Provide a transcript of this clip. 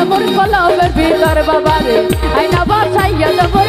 দেবর কলমের ভিতর বাবারে। আইনা বাসাইয়া দেবর